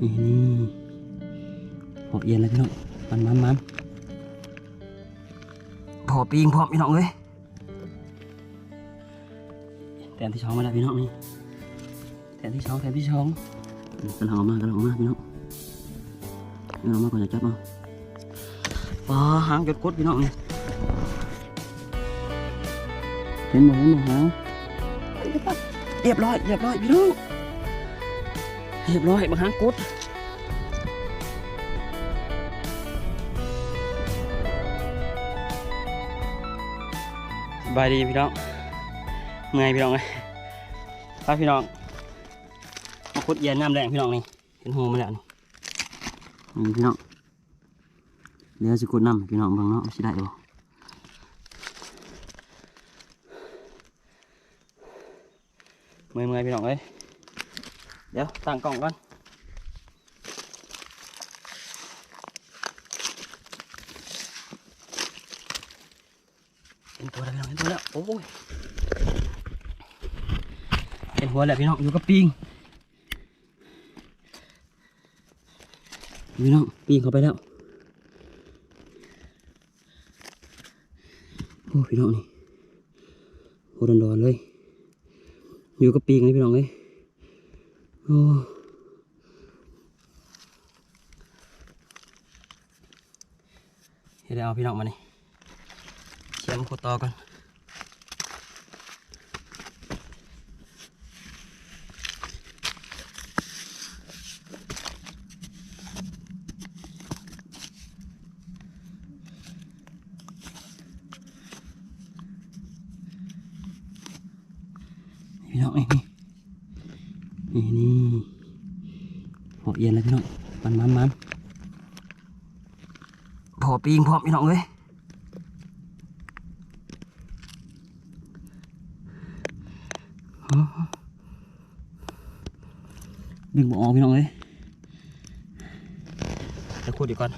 นี่นี่พอเอียนเลยพี่น้องมันมันมันพอปีงพอพี่น้องเลยแต้มที่ช่องมาแล้วพี่น้องนี่แต้มที่ช่องแต้มที่ช่องกำลังออกมากำลังออกมากพี่น้องกำลังออกมากก่อนจะจับเอาปลาหางจดกดพี่น้องนี่เห็นบ่เห็นบ่หางเรียบร้อยเรียบร้อยพี่น้อง เรียบร้อยบางหางกดบายดีพี่น้องเมื่อยพี่น้องเลยพาพี่น้องมาขุดเย็นน้ำแดงพี่น้องนี่เป็นหูมาแล้วนี่นี่พี่น้องเดี๋ยวจะขุดน้ำพี่น้องบางเนาะสิได้บ่เมื่อยเมื่อยพี่น้องเอ้ย เดี๋ยวตั้งกล้องก่อนเห็นตัวแล้วพี่น้องเห็นตัวแล้วโอ้ยเห็นหัวแล้วพี่น้องอยู่กับปิงพี่น้องปิงเข้าไปแล้วโอ้พี่น้องนี่โอ้ดอนๆเลย อยู่กับปิงเลยพี่น้องเลย เฮ็ดได้เอาพี่น้องมานี่เชียมขุดต่อกันพี่น้องนี่ นี่นี่พอเอียนเลยพี่น้องมันมันมันพอปีงพอพี่น้องเลยดึงบ่ออกพี่น้องเลยจะขุดอีกก่อน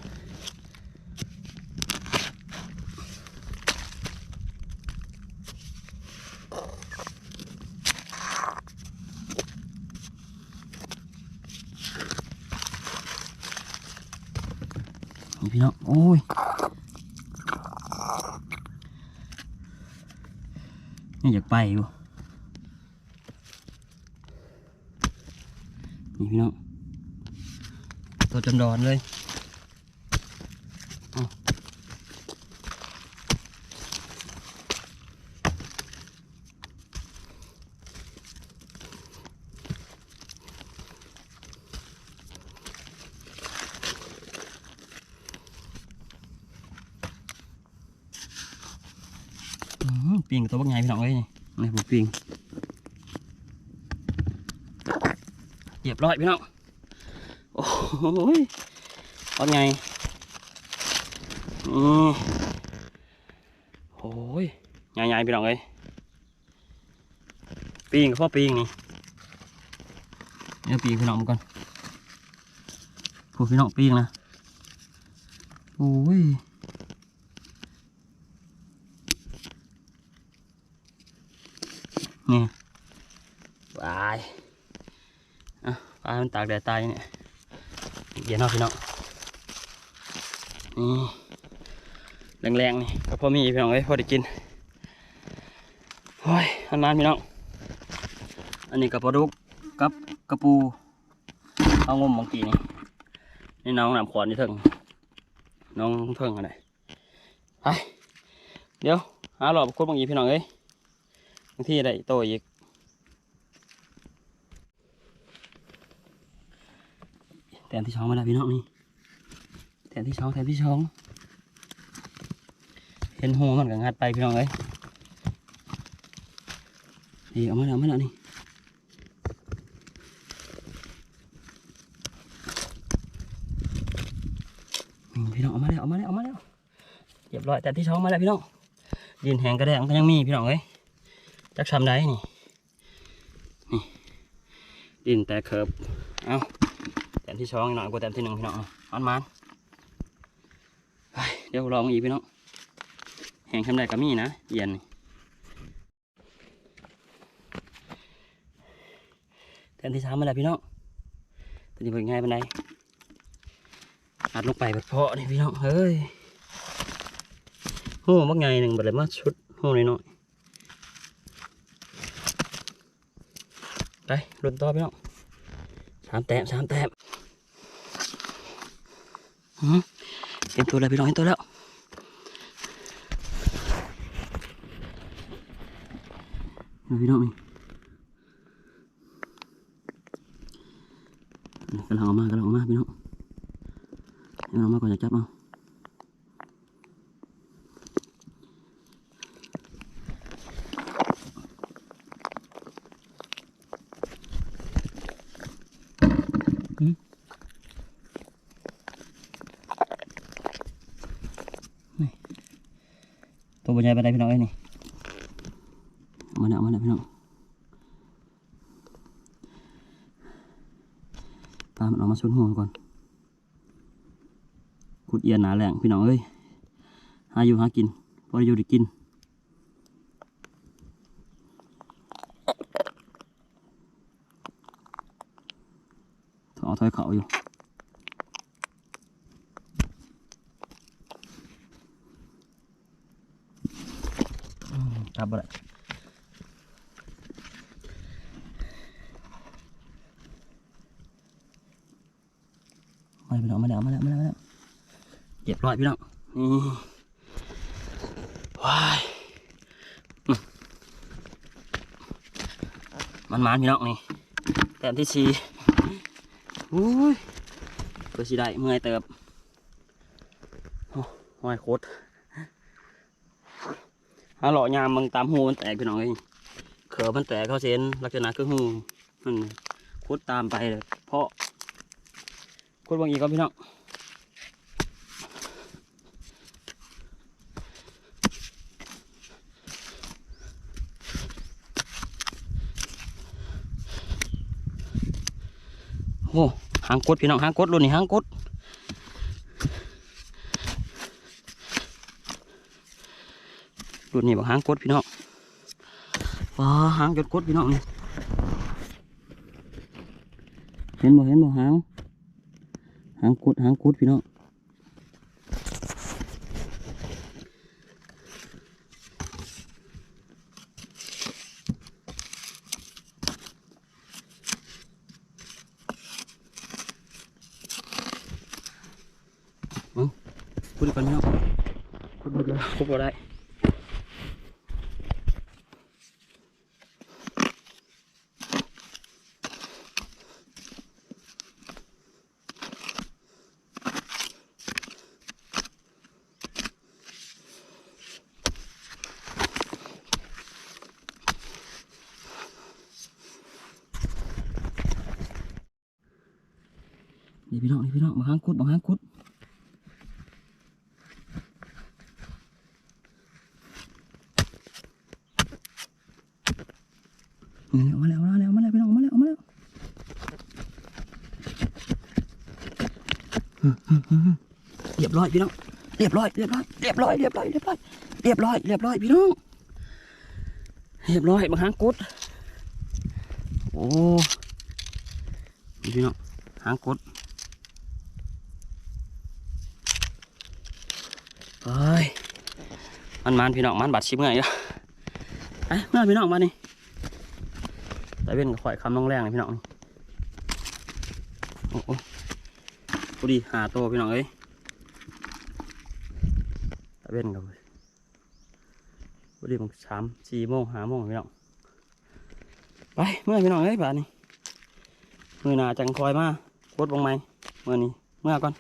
พี่น้องโอ้ยนี่อยากไปอยู่นี่พี่น้องตัวจำดอนเลยเอาอื้อหือ ปิงตัวบักใหญ่พี่น้องเอ้ยนี่นี่ผมปิงเหยียบร้อยพี่น้องโอ้ยเอาไงนี่โอ้ยใหญ่ๆพี่น้องเอ้ยปีงกับพ่อปีงนี่เนี่ยปีงพี่น้องมาก่อนผู้พี่น้องปีงนะโอ้ย นี่บายอะปลามันตากแดดตายเนี่ยเย็นเนาะพี่น้องนี่แรงๆนี่ก็พอมีพี่น้องเอ้ยพอได้กินโอ้ยอันนั้นพี่น้องอันนี้กับปลาดุกกับกระปูเอางมบางกีนี่นี่น้องน้ำขวานนี่เถิงน้องเถิงอะไรไปเดี๋ยวหาหลอดคุดบางกีพี่น้องเอ้ยบางที่ได้โตอีกแต้มที่ช่องมาแล้วพี่น้องนี่แต้มที่ช่องแต้มที่ช่อง เห็นหัวมันก็งัดไปพี่น้องเอ้ยนี่เอามาแล้วเอามาแล้วนี่พี่น้องเอามาแล้วเอามาแล้วเอามาแล้วเรียบร้อยแต้มที่ช่องมาแล้วพี่น้องดินแหงกระแดงก็ยังมีพี่น้องเอ้ย จักทำได้นี่ นี่ ดินแต่เคิบเอาแต้มที่สองอีกหน่อยกว่าแต้มที่หนึ่งพี่น้องอันมันเดี๋ยวลองอีกพี่น้องแห้งทำได้ก็มีนะเย็นนี่แต้มที่สามมาแล้วพี่น้องต้ตัวนี้เป็นไงเป็นไงอัดลงไปแบบเพาะนี่พี่น้องเฮ้ยโอ้บักไงหนึ่งบัดเลยมาชุดโอ้น้อย ไปลุ้นต่อพี่น้องสามแต้มสามแต้มอื้อหือเห็นตัวแล้วพี่น้องเห็นตัวแล้วนี่พี่น้องกำลังออกมากำลังออกมาพี่น้องกำลังออกมาก่อนจะจับเอา ตัวบรรยายไปได้พี่น้องเอ้ยนี่เอามาแล้วเอามาแล้วพี่น้องปลามันออกมาชนหัวก่อนขุดเอียนหนาแหลงพี่น้องเอ้ยหาอยู่หากินพอได้อยู่ได้กินถอถอยเขาอยู่ อืม จับบ่ได้มาพี่น้องมาแล้วมาแล้วมาแล้วเรียบร้อยพี่น้องนี่ว้ายมันมันพี่น้องนี่แต้มที่สี่อุ้ยเพื่อสิได้เมื่อยเติบโอ้ยโคตร หาหล่อยามมึงตามหูมันแตกพี่น้องเองเขือมันแตกเข้าเส้นลักษณะคือหูมันคุดตามไปเลยเพราะกดบางอีกก็พี่น้องโอ้หางกดพี่น้องหางกดรุ่นนี้หางกด รุ่นนี้บอกหางกดพี่น้องว้าหางจดกดพี่น้องนี่เห็นบ่เห็นบ่หางหางกุดหางกุดพี่น้องคุดก่อนพี่น้องคุดหมดเลยคุดบ่ได้ นี่พี่น้องนี่พี่น้องมาหางกุดมาหางกุดมาแล้วมาแล้วมาแล้วพี่น้องมาแล้วมาแล้วเรียบร้อยพี่น้องเรียบร้อยเรียบร้อยเรียบร้อยเรียบร้อยเรียบร้อยเรียบร้อยเรียบร้อยพี่น้องเรียบร้อยมาหางกุดโอ้พี่น้องหางกุด เฮ้ยมันมันพี่น้องมันบาดชิบไงอะไอ้เมื่อพี่น้องมานี่แต่เว้นกับข่อยคำต้องแรงเลยพี่น้องโอ้โหพอดีหาโตวพี่น้องเอ้ยแต่เว้นกับพอดีผมสามสี่โมงหาโมงพี่น้องไปเมื่อพี่น้องเอ้ยบาดนี่มือหนาจังคอยมาโคตรลงไหมเมื่อนี้เมื่อก่อน